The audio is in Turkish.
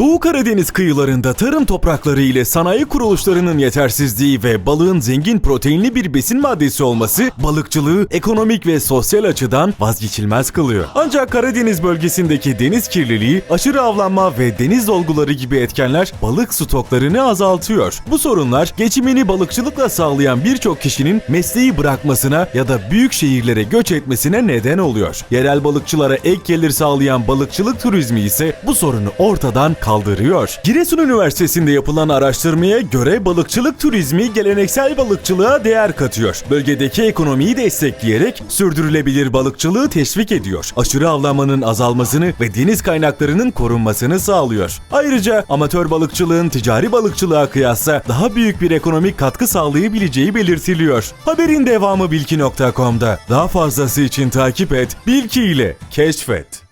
Doğu Karadeniz kıyılarında tarım toprakları ile sanayi kuruluşlarının yetersizliği ve balığın zengin proteinli bir besin maddesi olması balıkçılığı ekonomik ve sosyal açıdan vazgeçilmez kılıyor. Ancak Karadeniz bölgesindeki deniz kirliliği, aşırı avlanma ve deniz dolguları gibi etkenler balık stoklarını azaltıyor. Bu sorunlar geçimini balıkçılıkla sağlayan birçok kişinin mesleği bırakmasına ya da büyük şehirlere göç etmesine neden oluyor. Yerel balıkçılara ek gelir sağlayan balıkçılık turizmi ise bu sorunu ortadan kaldırıyor. Giresun Üniversitesi'nde yapılan araştırmaya göre balıkçılık turizmi geleneksel balıkçılığa değer katıyor. Bölgedeki ekonomiyi destekleyerek sürdürülebilir balıkçılığı teşvik ediyor. Aşırı avlanmanın azalmasını ve deniz kaynaklarının korunmasını sağlıyor. Ayrıca amatör balıkçılığın ticari balıkçılığa kıyasla daha büyük bir ekonomik katkı sağlayabileceği belirtiliyor. Haberin devamı Bilki.com'da. Daha fazlası için takip et, Bilki ile keşfet.